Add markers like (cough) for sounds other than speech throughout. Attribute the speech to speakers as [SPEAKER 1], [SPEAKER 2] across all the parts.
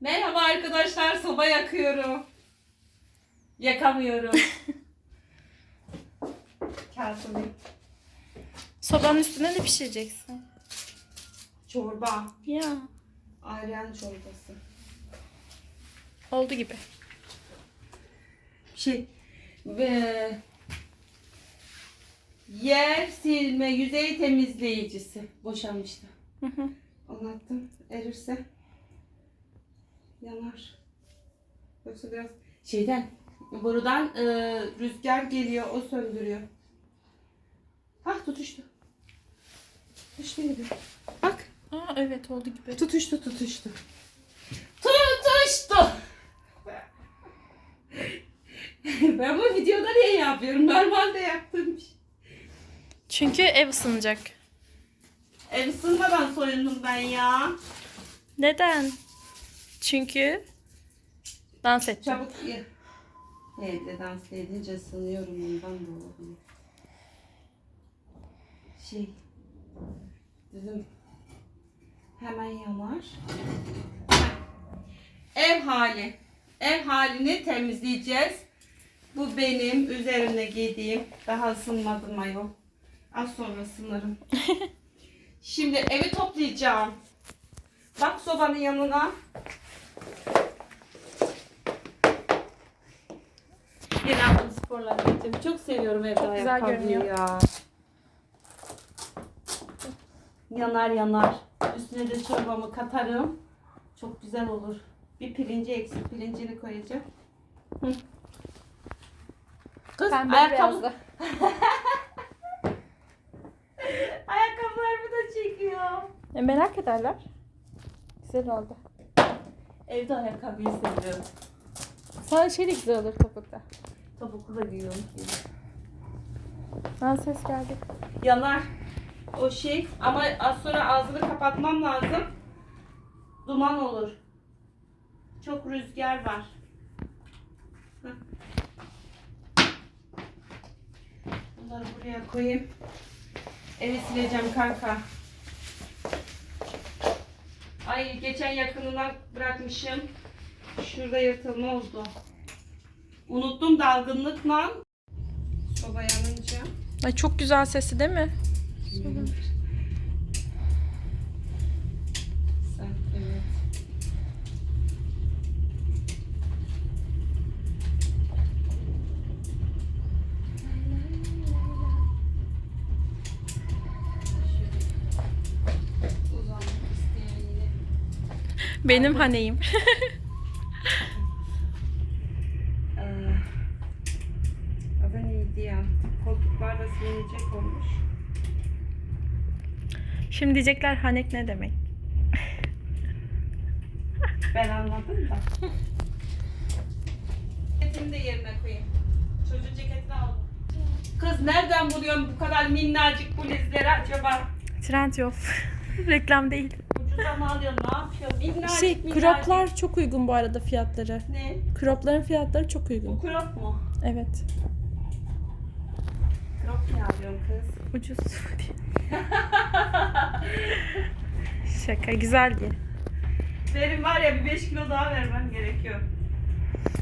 [SPEAKER 1] Merhaba arkadaşlar, soba yakıyorum. Yakamıyorum. (laughs) Kağıtımı.
[SPEAKER 2] Sobanın üstüne ne pişireceksin?
[SPEAKER 1] Çorba.
[SPEAKER 2] Ya.
[SPEAKER 1] Ayran çorbası.
[SPEAKER 2] Oldu gibi.
[SPEAKER 1] Şey, ve yer silme yüzey temizleyicisi boşanmıştı.
[SPEAKER 2] Hı hı.
[SPEAKER 1] Anlattım. Erirse yanar. Yoksa biraz şeyden borudan e, rüzgar geliyor o söndürüyor. Hah tutuştu. Tutuştu gibi. Bak
[SPEAKER 2] Aa evet oldu gibi.
[SPEAKER 1] tutuştu tutuştu. Tutuştu. (laughs) ben bu videoda niye yapıyorum? Normalde yaptığım şey.
[SPEAKER 2] Çünkü ev ısınacak.
[SPEAKER 1] Ev ısınmadan soyundum ben ya.
[SPEAKER 2] Neden? Çünkü dans et.
[SPEAKER 1] Çabuk ye. Evde dans edince ısınıyorum ondan da olabilir. Şey. Dedim. Hemen yanar. Ev hali. Ev halini temizleyeceğiz. Bu benim üzerine giydiğim. Daha ısınmadım ayol. Az sonra ısınırım. (laughs) Şimdi evi toplayacağım. Bak sobanın yanına. Yine yaptığım sporlar yaptım. Çok seviyorum evde
[SPEAKER 2] Çok güzel
[SPEAKER 1] ayakkabıyı
[SPEAKER 2] görünüyor.
[SPEAKER 1] ya. Yanar yanar. Üstüne de çorbamı katarım. Çok güzel olur. Bir pirinci eksik. Pirincini koyacağım. Hı. Kız
[SPEAKER 2] Pembe
[SPEAKER 1] ayakkabı,
[SPEAKER 2] beyazlı. (laughs)
[SPEAKER 1] ayakkabılarımı da çekiyor.
[SPEAKER 2] E, merak ederler. Güzel oldu.
[SPEAKER 1] Evde ayakkabıyı seviyorum.
[SPEAKER 2] Sana şey de güzel olur topukta.
[SPEAKER 1] Topuklu da giyiyorum.
[SPEAKER 2] Aa ses geldi.
[SPEAKER 1] Yanar. O şey ama az sonra ağzını kapatmam lazım. Duman olur. Çok rüzgar var. Heh. Bunları buraya koyayım. Evi sileceğim kanka. Ay geçen yakınına bırakmışım. Şurada yırtılma oldu. Unuttum dalgınlıkla. Soba yanınca.
[SPEAKER 2] Ay çok güzel sesi değil mi?
[SPEAKER 1] Sen, evet. Şöyle uzanmak isteyen yine.
[SPEAKER 2] Benim haneyim. (laughs)
[SPEAKER 1] Ee, adı neydi ya? Koltuklar da silinecek olmuş.
[SPEAKER 2] Şimdi diyecekler hanek ne demek?
[SPEAKER 1] Ben anladım da. Ceketini de yerine koyayım. Çocuğun ceketini aldım. Kız nereden buluyorsun bu kadar minnacık bluzları acaba?
[SPEAKER 2] Trend yol. (laughs) Reklam değil.
[SPEAKER 1] Mı alıyorsun? Ne yapıyorsun? Minnacık
[SPEAKER 2] Şey
[SPEAKER 1] minnacık.
[SPEAKER 2] croplar çok uygun bu arada fiyatları.
[SPEAKER 1] Ne?
[SPEAKER 2] Cropların fiyatları çok
[SPEAKER 1] Bu
[SPEAKER 2] uygun.
[SPEAKER 1] crop mu?
[SPEAKER 2] Evet.
[SPEAKER 1] Crop ne alıyorsun kız?
[SPEAKER 2] Ucuz. (laughs) Şaka güzeldi.
[SPEAKER 1] Benim var ya bir 5 kilo daha vermem gerekiyor.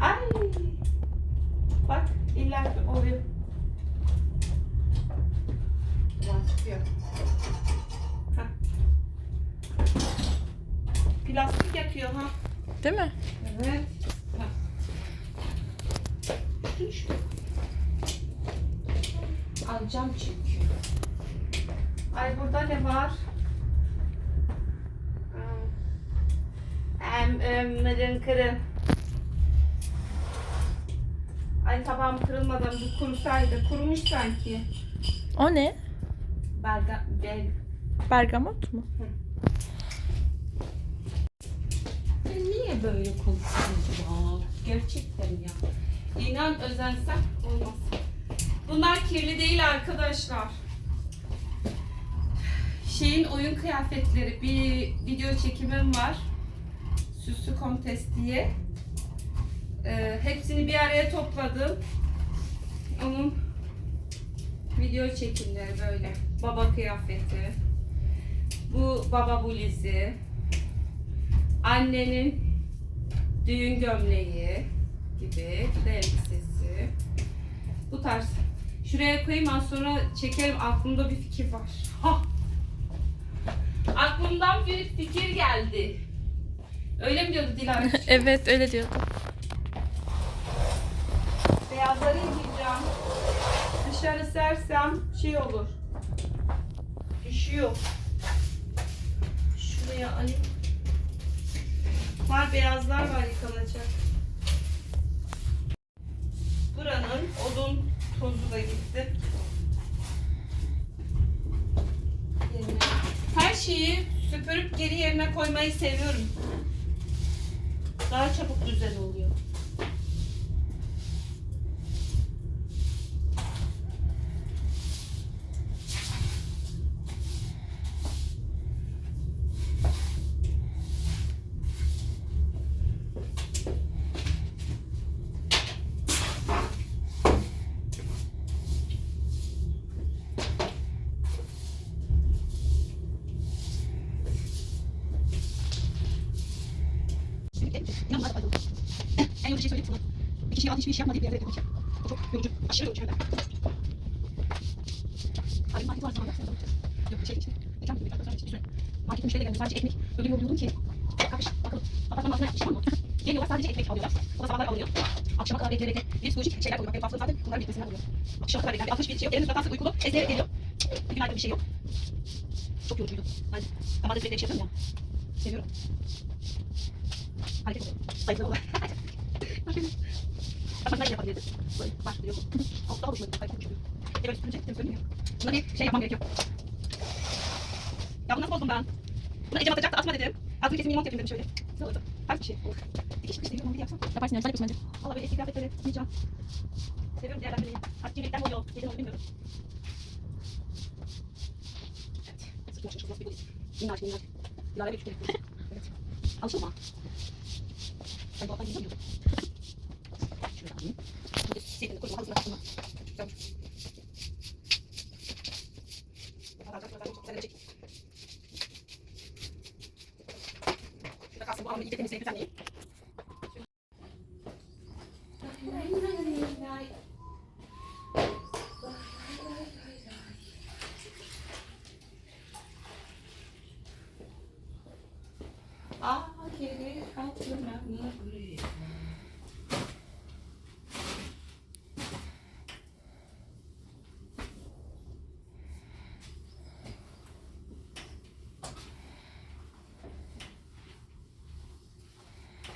[SPEAKER 1] Ay. Bak illa oluyor. Ulan çıkıyor. Plastik yakıyor ha.
[SPEAKER 2] Değil mi?
[SPEAKER 1] Evet. Düştü. Alacağım çünkü. Ay burada ne var? Em, em, mırın kırın. Ay tabağım kırılmadan bu kurusaydı. Kurumuş sanki.
[SPEAKER 2] O ne?
[SPEAKER 1] Berga, bel.
[SPEAKER 2] Bergamot mu?
[SPEAKER 1] Ya böyle konuşuyorsun ya? Gerçekten ya. İnan özensem olmaz. Bunlar kirli değil arkadaşlar. Şeyin oyun kıyafetleri bir video çekimim var. Süslü Kontes diye. Ee, hepsini bir araya topladım. Onun video çekimleri böyle. Baba kıyafeti. Bu baba bulizi. Annenin düğün gömleği gibi. Bu da elbisesi. Bu tarz. Şuraya koyayım az sonra çekerim. Aklımda bir fikir var. Ha! Aklımdan bir fikir geldi. Öyle mi diyordu Dilara? (laughs)
[SPEAKER 2] evet öyle diyordu.
[SPEAKER 1] Beyazları yıkayacağım. Dışarı sersem şey olur. Düşüyor. Şuraya alayım. Var beyazlar var yıkanacak. Buranın odun tozu da gitti. Her şeyi süpürüp geri yerine koymayı seviyorum. Daha çabuk düzen oluyor.
[SPEAKER 3] İnan bana bayıldım. En yorucu şey söyleyeyim sana. Bir kişiye hiçbir iş yapmadığı bir yerde yapmak. Bu çok yorucu. Aşırı yorucu hem de. Abi market var zamanda. Yok şey işte. Geçen gün bir tane bir süre. Markete müşteri geldi. Sadece ekmek. Öyle yolluyordum ki. Kapış. Bakın. Apartmanın altına yapmışım ama. (laughs) Geliyorlar sadece ekmek alıyorlar. O da sabahlar alınıyor. Akşama kadar bekleyerek bir psikolojik şeyler koymak. Benim haftada zaten bunların bitmesinden oluyor. Akşama kadar bekleyen bir 60 bir şey yok. Elinde surattan uykulu. Esneyerek geliyor. Bir gün ayda bir şey yok. Çok yorucuydu. Ben bazen sürekli bir şey yapıyorum ya. Seviyorum. Hareket oluyor. Zayıflığı oluyor. Ama ben yapabilirdim. Böyle başlıyor. Altı daha hoşuma gitti. Hareket de böyle süpürecek. Mi? Söylemiyor. Buna yapmam gerekiyor. Ya bunu nasıl bozdum ben? Bunu Ecem atacaktı atma dedim. Altını kesin minimum yapayım dedim şöyle. Ne oldu? Şey. Olur. Dikiş işte bir yapsam. Yaparsın yani. Güzel yapıyorsun bence. Valla böyle eski kıyafetleri giyeceğim. Seviyorum değerlendirmeyi. Artık kimlikten oluyor. Gece oluyor bilmiyorum. Evet. Sırtım açılmış. Nasıl bir polis. Minnaş minnaş. Dilara'ya bir üç kere. Evet. Alışılma. Ben bu alttan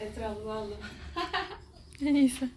[SPEAKER 1] Etrafı
[SPEAKER 2] vallahi. Neyse.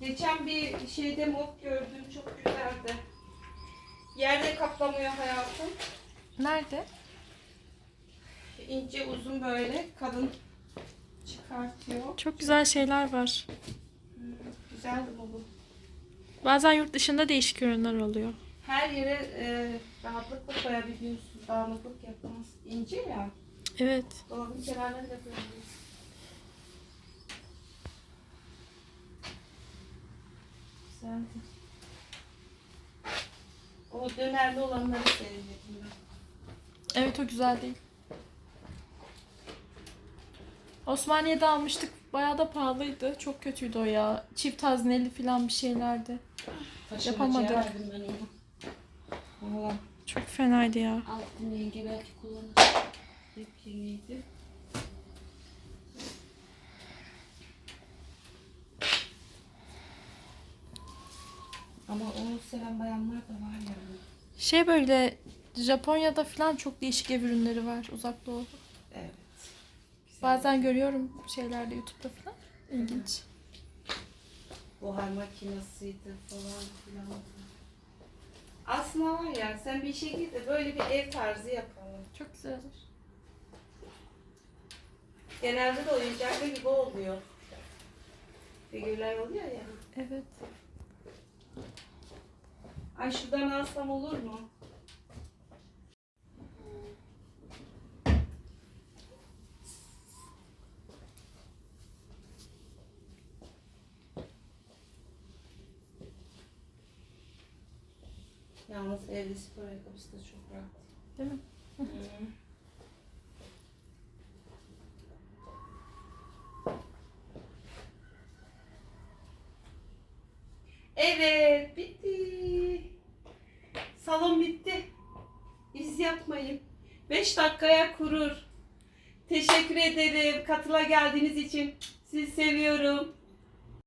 [SPEAKER 1] Geçen bir şeyde mod gördüm çok güzeldi. Yerde kaplamıyor hayatım.
[SPEAKER 2] Nerede?
[SPEAKER 1] İnce uzun böyle kadın çıkartıyor.
[SPEAKER 2] Çok güzel şeyler var.
[SPEAKER 1] Güzeldi bu. bu.
[SPEAKER 2] Bazen yurt dışında değişik ürünler oluyor.
[SPEAKER 1] Her yere e, rahatlıkla koyabiliyorsun. Dağınıklık yapmaz. İnce ya.
[SPEAKER 2] Evet.
[SPEAKER 1] Dolabın kenarlarını da koyabiliyorsun. Güzeldi. O dönerli olanları sevmedim ben.
[SPEAKER 2] Evet o güzel değil. Osmaniye'de almıştık. Bayağı da pahalıydı. Çok kötüydü o ya. Çift hazneli falan bir şeylerdi. Yapamadık.
[SPEAKER 1] Verdim ben onu. Valla
[SPEAKER 2] Çok fenaydı ya.
[SPEAKER 1] altın yenge belki kullanır. Hep yeniydi. Ama onu seven bayanlar da var yani.
[SPEAKER 2] Şey böyle Japonya'da falan çok değişik ev ürünleri var uzak doğu.
[SPEAKER 1] Evet. Güzel.
[SPEAKER 2] Bazen görüyorum şeylerde YouTube'da falan. İlginç.
[SPEAKER 1] Buhar makinesiydi falan filan. Aslında var ya sen bir şey git de böyle bir ev tarzı yapalım.
[SPEAKER 2] Çok güzel olur.
[SPEAKER 1] Genelde de oyuncaklı gibi oluyor. Figürler oluyor ya.
[SPEAKER 2] Evet.
[SPEAKER 1] Ay şuradan alsam olur mu? Yalnız evde spor ayakkabısı da çok rahat.
[SPEAKER 2] Değil mi?
[SPEAKER 1] Hı. Evet, bitti. Salon bitti. İz yapmayın. 5 dakikaya kurur. Teşekkür ederim katıla geldiğiniz için. Sizi seviyorum.